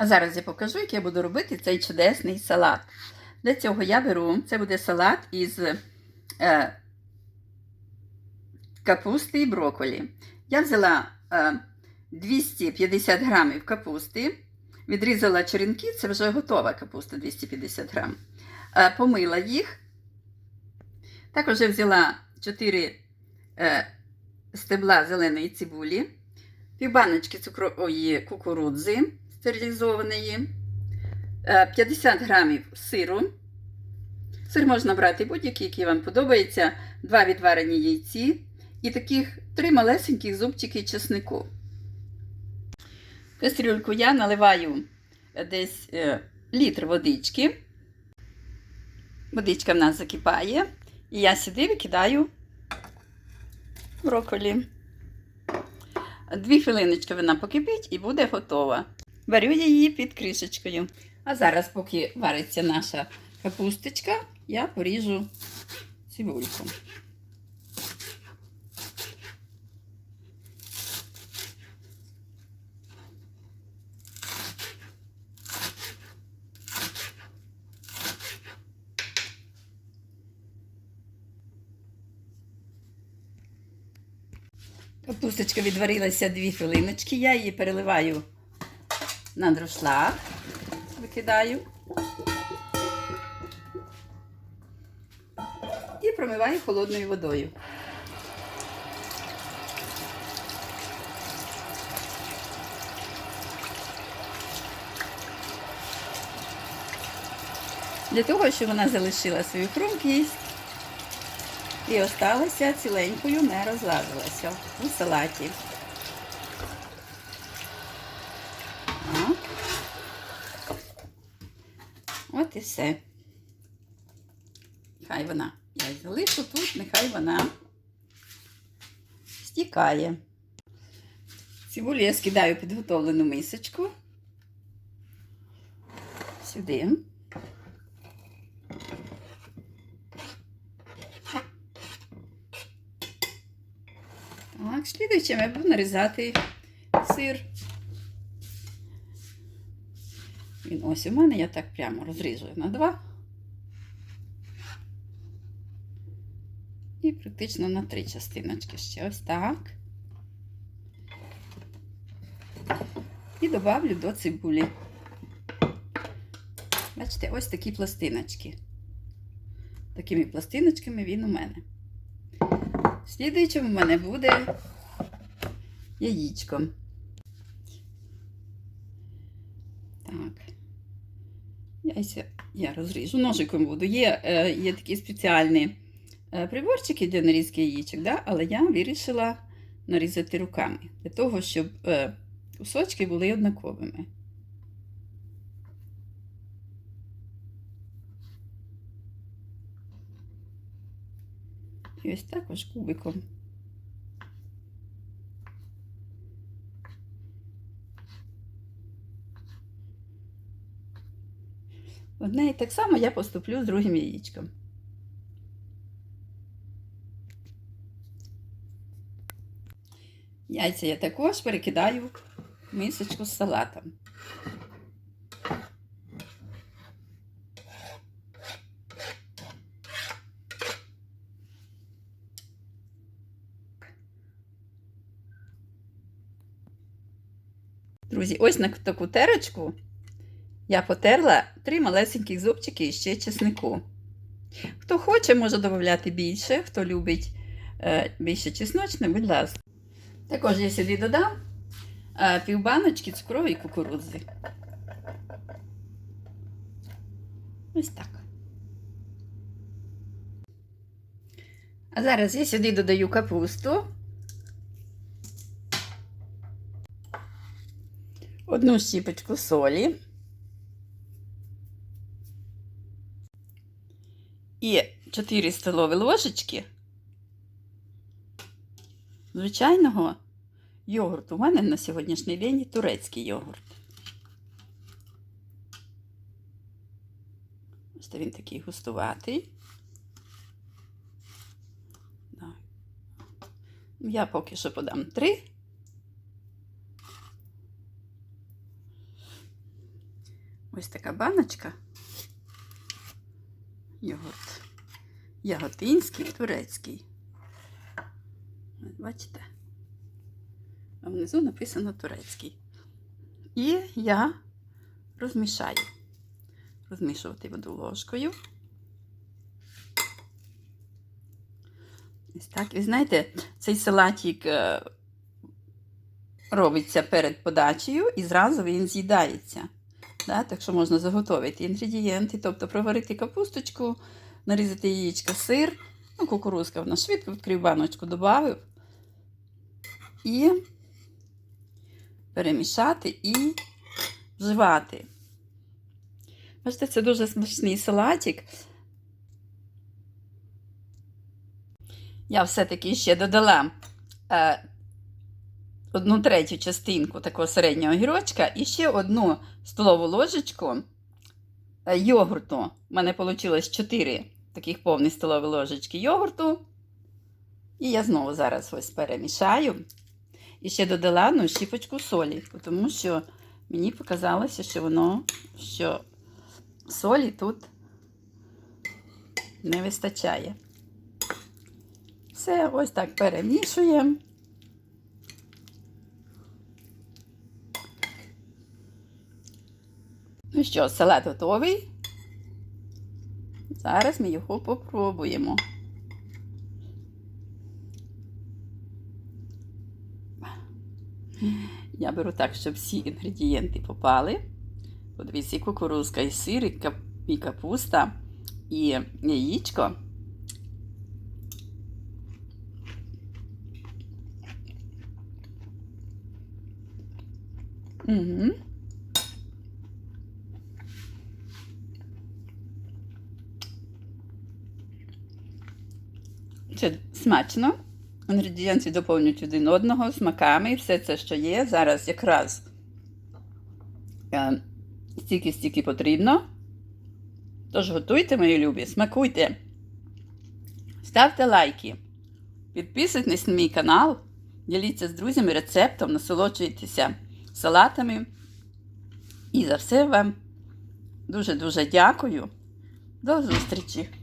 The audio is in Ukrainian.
А зараз я покажу, як я буду робити цей чудесний салат. Для цього я беру, це буде салат із е, капусти і брокколі. Я взяла е, 250 грамів капусти, відрізала черенки, це вже готова капуста 250 грам. Е, помила їх. Також я взяла 4 е, стебла зеленої цибулі, півбаночки цукрової кукурудзи стерилізованої, е, 50 грамів сиру. Сир можна брати будь-який, який вам подобається, два відварені яйці і таких три малесеньких зубчики чеснику. В Кастрюльку я наливаю десь е, літр водички. Водичка в нас закипає, і я сюди викидаю брокколі. Дві хвилиночки вона покипить і буде готова. Варю її під кришечкою. А зараз, поки вариться наша капусточка, я поріжу цибульку. Капусточка відварилася 2 хвилиночки. Я її переливаю на друшлаг, викидаю і промиваю холодною водою. Для того, щоб вона залишила свою хрумкість і осталася ціленькою, не розлазилася у салаті. Так. От і все. Хай вона. Я залишу тут, нехай вона стікає. Цибулю я скидаю підготовлену мисочку. Сюди. Так, слідуючим я буду нарізати сир. Він ось у мене, я так прямо розрізую на два. І практично на три частиночки ще ось так. І добавлю до цибулі. Бачите, ось такі пластиночки. Такими пластиночками він у мене. Слідуючим у мене буде яєчко. Так. Яйця я розріжу. Ножиком буду. Є, е, є такі спеціальні е, приборчики для нарізки яєчок, да? але я вирішила нарізати руками, для того, щоб е, кусочки були однаковими. І ось також кубиком. Одне і так само я поступлю з другим яєчком. Яйця я також перекидаю в мисочку з салатом. Друзі, ось на таку терочку я потерла три малесеньких зубчики і ще чеснику. Хто хоче, може додати більше, хто любить е, більше чесночне, будь ласка. Також я сюди додам е, півбаночки цукрової кукурудзи. Ось так. А зараз я сюди додаю капусту. Одну щіпочку солі. І 4 столові ложечки звичайного йогурту. У мене на сьогоднішній день турецький йогурт. Ось він такий густуватий. Я поки що подам три. ось така баночка. Йогурт. Яготинський, турецький. Бачите? А внизу написано турецький. І я розмішаю. Розмішувати буду ложкою. Ось так. І знаєте, цей салатик е, робиться перед подачею і зразу він з'їдається. Да? Так що можна заготовити інгредієнти, тобто проварити капусточку, нарізати яєчка, сир, ну, кукурузка вона швидко відкрив баночку, додав і перемішати і вживати. Бачите, це дуже смачний салатик. Я все-таки ще додала е, одну третю частинку такого середнього гірочка і ще одну столову ложечку е, йогурту. У мене вийшло 4 таких повні столові ложечки йогурту. І я знову зараз ось перемішаю. І ще додала ну, щіпочку солі, тому що мені показалося, що воно, що солі тут не вистачає. Все, ось так перемішуємо. Ну що, салат готовий. Зараз ми його попробуємо. Я беру так, щоб всі інгредієнти попали. Подивіться, і кукурузка, і сир, і кап- і капуста, і яєчко. Угу. Це смачно. Інгредієнти доповнюють один одного смаками, все це, що є. Зараз якраз е, стільки-стільки потрібно. Тож готуйте, мої любі, смакуйте. Ставте лайки. Підписуйтесь на мій канал, діліться з друзями рецептом, насолоджуйтеся салатами. І за все вам дуже-дуже дякую. До зустрічі!